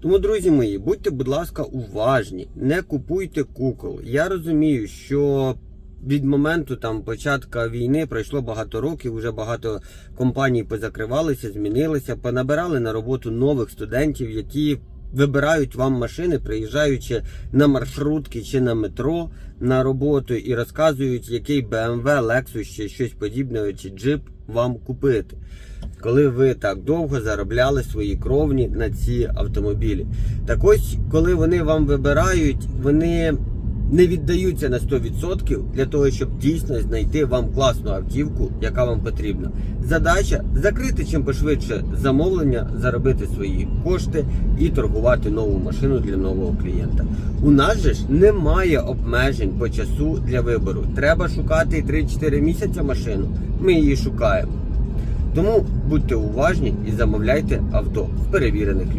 Тому, друзі мої, будьте, будь ласка, уважні, не купуйте кукол. Я розумію, що від моменту там початку війни пройшло багато років, вже багато компаній позакривалися, змінилися, понабирали на роботу нових студентів, які вибирають вам машини, приїжджаючи на маршрутки чи на метро на роботу і розказують, який BMW, Lexus чи щось подібне, чи джип вам купити. Коли ви так довго заробляли свої кровні на ці автомобілі. Так ось, коли вони вам вибирають, вони не віддаються на 100% для того, щоб дійсно знайти вам класну автівку, яка вам потрібна. Задача закрити чим пошвидше замовлення, заробити свої кошти і торгувати нову машину для нового клієнта. У нас же ж немає обмежень по часу для вибору. Треба шукати 3-4 місяці машину. Ми її шукаємо. Тому будьте уважні і замовляйте авто в перевірених людей.